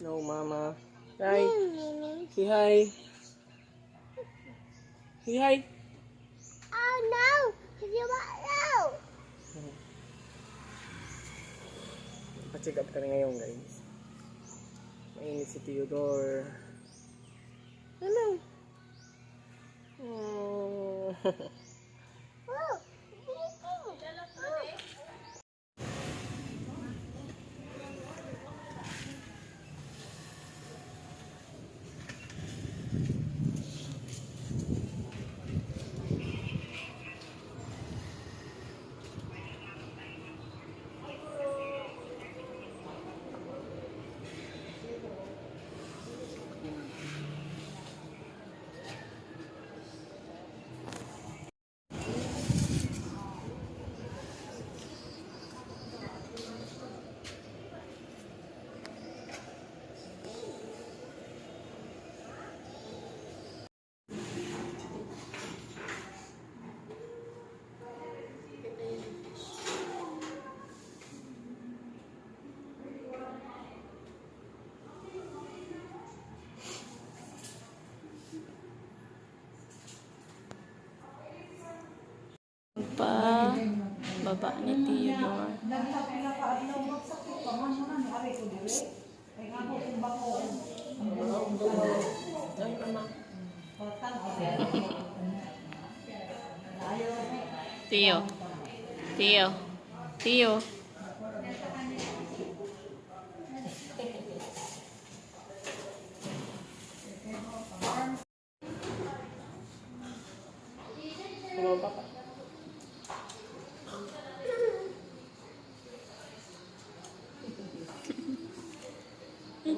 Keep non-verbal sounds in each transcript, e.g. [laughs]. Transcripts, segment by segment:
No, mama. Hi. Say hi. Say hi. Oh no! You want no? Pa-check up kami ngayon, guys. Mainit si Theodore. Ano? Oh. [laughs] Oh. pa baba ni Theodore. Ay, mama. Theo.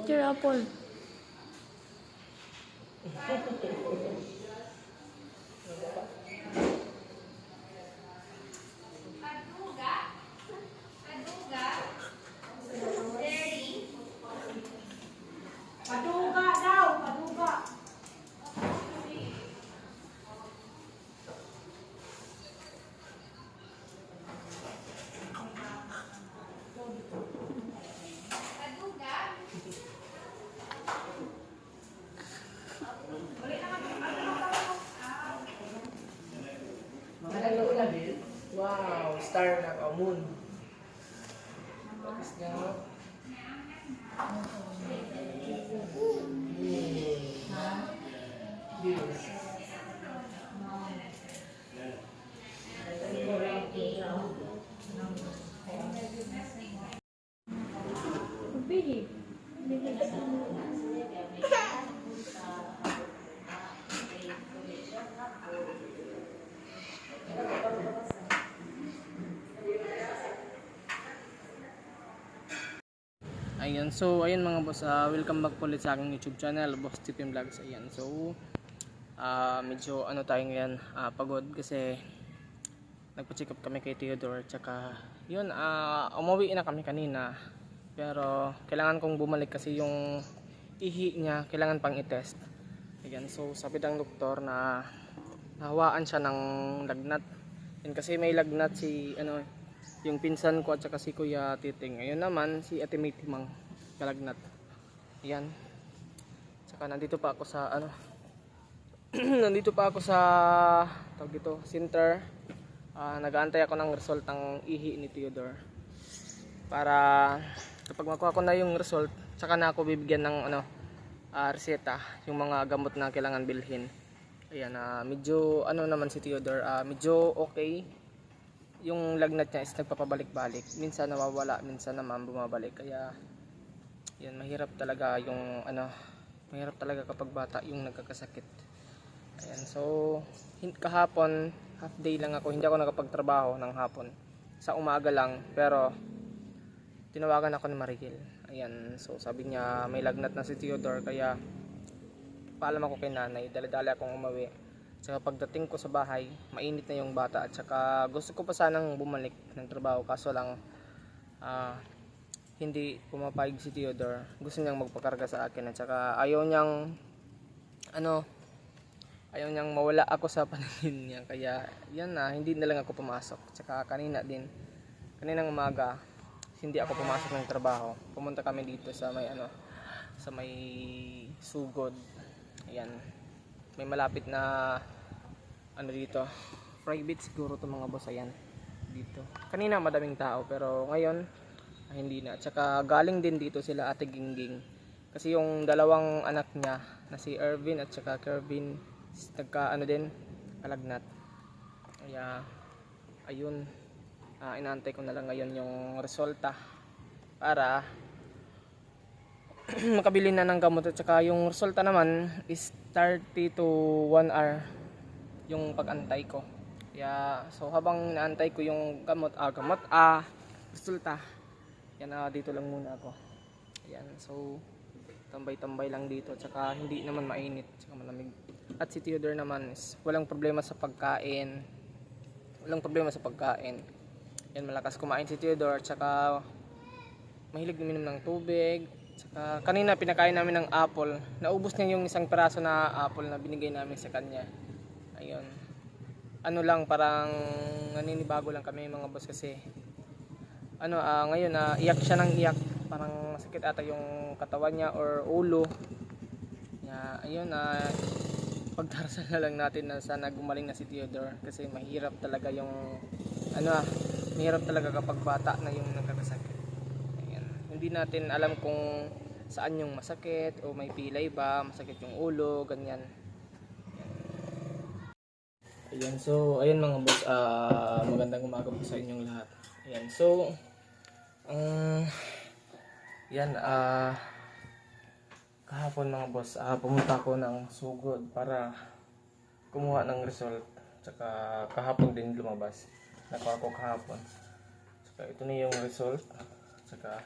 就是波兰 star na ka, Ayan, so ayun mga boss, ah, welcome back po ulit sa aking YouTube channel, Boss TPM Vlogs. Ayan, so ah medyo ano tayo ngayon, ah, pagod kasi nagpa-check up kami kay Theodore tsaka yun, ah umuwi na kami kanina. Pero kailangan kong bumalik kasi yung ihi niya, kailangan pang i-test. Ayan, so sabi ng doktor na nahawaan siya ng lagnat. Yan kasi may lagnat si ano yung pinsan ko at saka si Kuya Titing. Ayun naman si Ate May Timang kalagnat. Yan. Saka nandito pa ako sa ano [clears throat] nandito pa ako sa tawag dito, center. Ah, nag-aantay ako ng result ng ihi ni Theodore. Para kapag makuha ko na yung result, saka na ako bibigyan ng ano ah, reseta, yung mga gamot na kailangan bilhin. Ayan, ah, medyo ano naman si Theodore, ah, medyo okay yung lagnat niya is nagpapabalik-balik. Minsan nawawala, minsan naman bumabalik. Kaya yan mahirap talaga yung ano, mahirap talaga kapag bata yung nagkakasakit. Ayan, so kahapon half day lang ako, hindi ako nakapagtrabaho ng hapon. Sa umaga lang, pero tinawagan ako ni Marigil. Ayan, so sabi niya may lagnat na si Theodore kaya paalam ako kay nanay, dali-dali akong umuwi. Tsaka pagdating ko sa bahay, mainit na yung bata at saka gusto ko pa sanang bumalik ng trabaho kaso lang ah, hindi pumapayag si Theodore. Gusto niyang magpakarga sa akin at saka ayaw niyang ano ayaw niyang mawala ako sa paningin niya kaya yan na hindi na lang ako pumasok. Tsaka kanina din kaninang umaga hindi ako pumasok ng trabaho. Pumunta kami dito sa may ano sa may sugod. Ayan. May malapit na ano dito. Private siguro to mga boss. Ayan. Dito. Kanina madaming tao pero ngayon ah, hindi na. Tsaka galing din dito sila ate Gingging. Kasi yung dalawang anak niya na si Ervin at saka Kervin nagka ano din kalagnat. Kaya ayun ah, inaantay ko na lang ngayon yung resulta para [clears throat] makabili na ng gamot at saka yung resulta naman is 30 to 1 hour yung pag-antay ko. Kaya so habang naantay ko yung gamot, ah gamot, ah resulta. Yan ah, dito lang muna ako. Ayan, so tambay-tambay lang dito tsaka hindi naman mainit tsaka malamig. At si Theodore naman is walang problema sa pagkain. Walang problema sa pagkain. Yan malakas kumain si Theodore tsaka mahilig uminom ng tubig. Tsaka kanina pinakain namin ng apple. Naubos niya yung isang peraso na apple na binigay namin sa kanya. Ayun. Ano lang parang naninibago lang kami mga boss kasi ano ah, ngayon na iyak siya ng iyak. Parang masakit ata yung katawan niya or ulo. Ya ayun na pagdarasal na lang natin na sana gumaling na si Theodore kasi mahirap talaga yung ano ah mahirap talaga kapag bata na yung nagkakasakit. Ayan. hindi natin alam kung saan yung masakit o may pilay ba masakit yung ulo ganyan. Ayan, so, ayun mga boss, ah magandang umaga po sa inyong lahat. Ayan, so, ang, yan, ah, kahapon mga boss, ah pumunta ko ng sugod para kumuha ng result. Tsaka kahapon din lumabas. Nakuha ko kahapon. Tsaka ito na yung result. Tsaka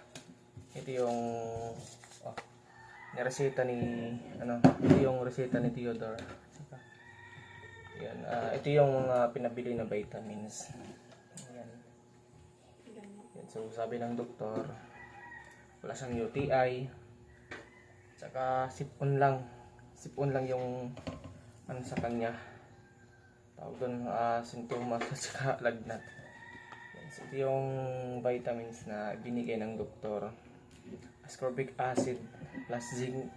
ito yung, oh, nireseta ni, ano, ito yung reseta ni Theodore. Tsaka, yan, ah, ito yung mga pinabili na vitamins. So sabi ng doktor, wala siyang UTI. Tsaka sipon lang. Sipon lang yung ano sa kanya. Tawag doon, ah, sintomas [laughs] at saka lagnat. So ito yung vitamins na binigay ng doktor. Ascorbic acid plus zinc.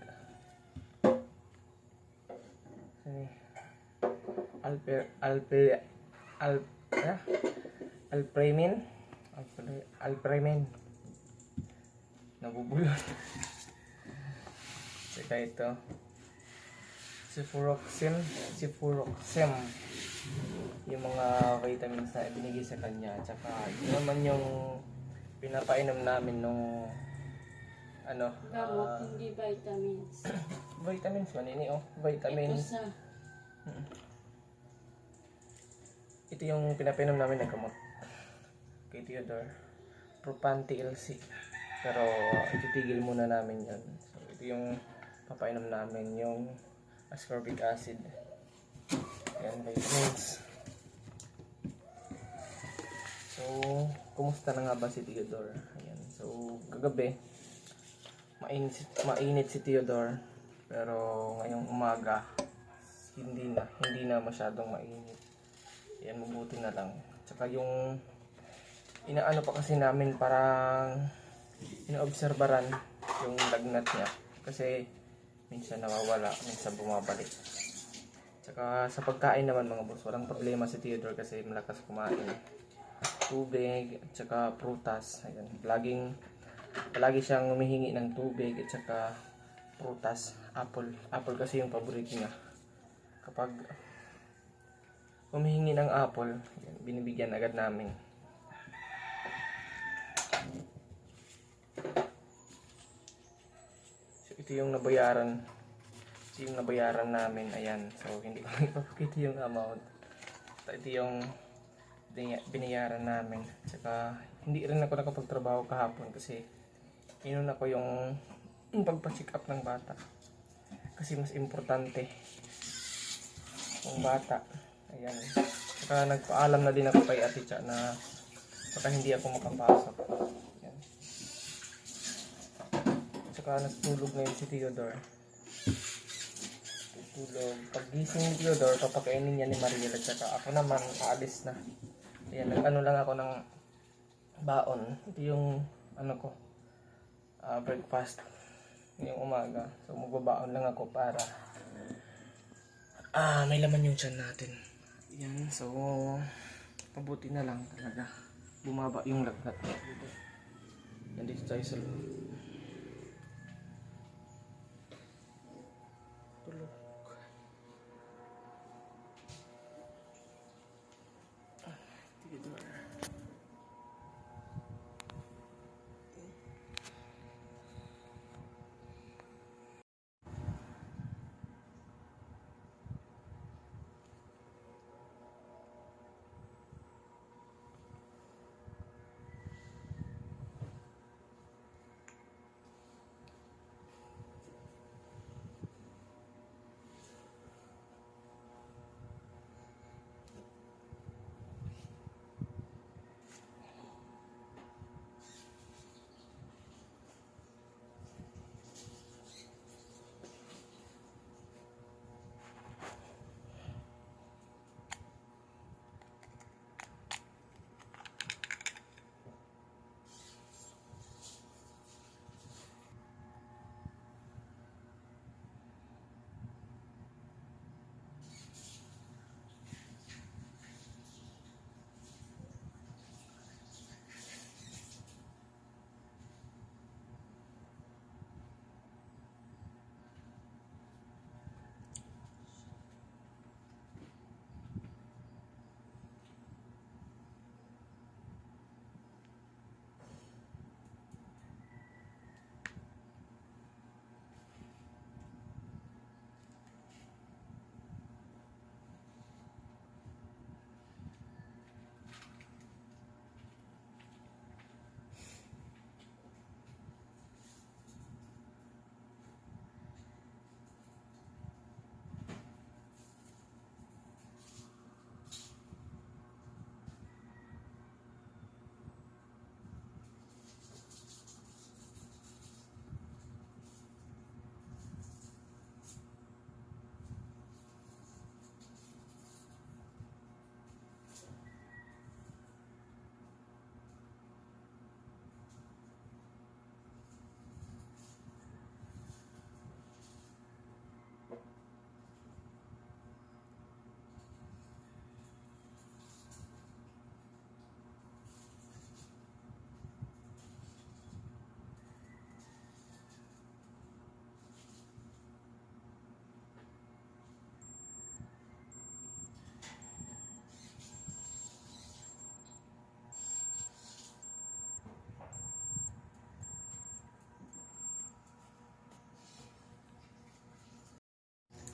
Ano eh? Alper, alper, al, ah, alpremin, alpre, alpremin, nabubulol. Saka ito, cifuroxim, cifuroxim, yung mga vitamins na ibinigay sa kanya. Tsaka ito naman yung pinapainom namin nung ano, Gamot, ah, hindi vitamins. [clears throat] vitamins man ini oh, vitamins. sa Ito yung pinapainom namin ng gamot. Kay Theodore. Propan TLC. Pero ititigil muna namin yan. So, ito yung papainom namin yung ascorbic acid. Yan, vitamins. So, kumusta na nga ba si Theodore? Ayan. So, kagabi, mainit, mainit si Theodore. Pero ngayong umaga, hindi na, hindi na masyadong mainit. Yan, mabuti na lang. Tsaka yung inaano pa kasi namin parang inoobserbaran yung lagnat niya. Kasi minsan nawawala, minsan bumabalik. Tsaka sa pagkain naman mga boss, walang problema si Theodore kasi malakas kumain. Tubig, at saka prutas. Ayan, laging palagi siyang humihingi ng tubig at saka prutas, apple. Apple kasi yung paborito niya. Kapag humihingi ng apple, yan, binibigyan agad namin. Ito yung nabayaran. Ito yung nabayaran namin. Ayan. So, hindi ko [laughs] ipapakita yung amount. Ito yung binayaran namin. Tsaka, hindi rin ako nakapagtrabaho kahapon kasi inuna ko yung, yung pagpa-check up ng bata. Kasi mas importante yung bata. Ayan. Saka nagpaalam na din ako kay Ate na baka hindi ako makapasok. Saka natulog na yun si Theodore. Tulog. Pag gising ni Theodore, papakainin niya ni Mariel at ako naman, aalis na. Ayan, nag-ano lang ako ng baon. Ito yung, ano ko, ah, breakfast. ngayong umaga. So magbabaon lang ako para ah may laman yung tiyan natin. Yan, so pabuti na lang talaga. Bumaba yung lagnat. Nandito tayo sa loob. Tulog.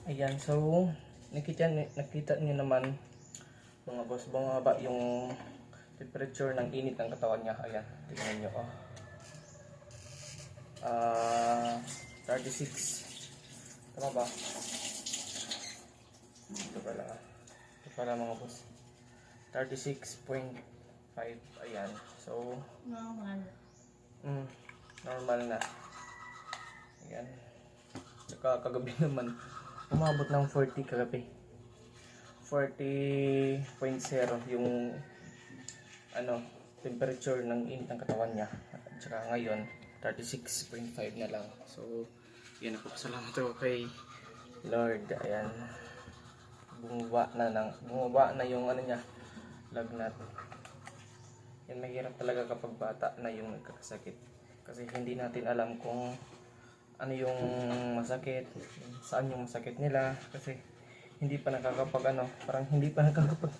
Ayan, so nakita, nakita niyo naman mga boss, bumaba yung temperature ng init ng katawan niya. Ayan, tingnan niyo oh. Ah, 36. Tama ba? Ito pala. Ito pala mga boss. 36.5. Ayan. So, Normal. Mm, normal na. Ayan. Tsaka kagabi [laughs] naman, umabot ng 40 kagabi. 40.0 yung ano, temperature ng init ng katawan niya. At tsaka ngayon, 36.5 na lang. So, yan ako. Salamat ako kay Lord. Ayan. Bumaba na ng, bumaba na yung ano niya, lagnat. Yan mahirap talaga kapag bata na yung nagkakasakit. Kasi hindi natin alam kung ano yung masakit, saan yung masakit nila. Kasi hindi pa nakakapag ano, parang hindi pa [laughs] nakakapag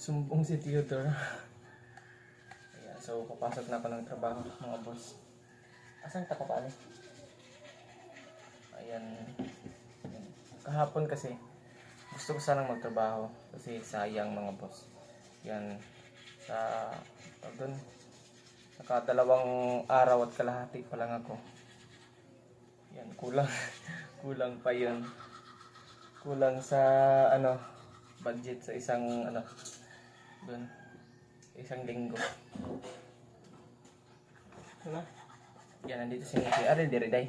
sumbong si Theodore. Ayan, so papasok na ako ng trabaho mga boss. Asan ka pa Ayan. Ayan. Kahapon kasi gusto ko sanang magtrabaho kasi sayang mga boss. Yan sa doon nakadalawang araw at kalahati pa lang ako yan kulang [laughs] kulang pa yun kulang sa ano budget sa isang ano doon isang linggo ano yan nandito si Nikki are dire day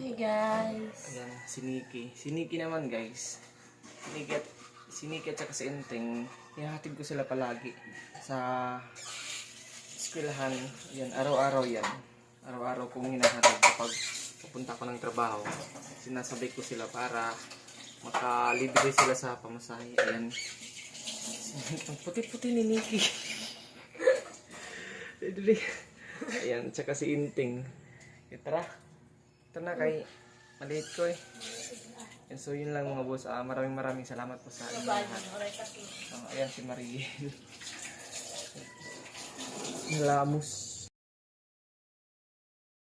Hey guys. Ayan, si Nikki. Si Nikki naman guys. Si Nikki at, si Nikki at saka si Enteng, ihahatid ko sila palagi sa eskwelahan. Yan, araw-araw yan. araw-araw kong hinahatid kapag pupunta ko ng trabaho. Sinasabay ko sila para makalibre sila sa pamasahe. Ayan. Ang puti-puti ni Nikki. [laughs] Ayan, tsaka si Inting. Tara. Ito na kay maliit ko eh. And so yun lang mga boss. Ah, maraming maraming salamat po sa inyo lahat. Oh, ayan si Mariel. [laughs] Nalamos.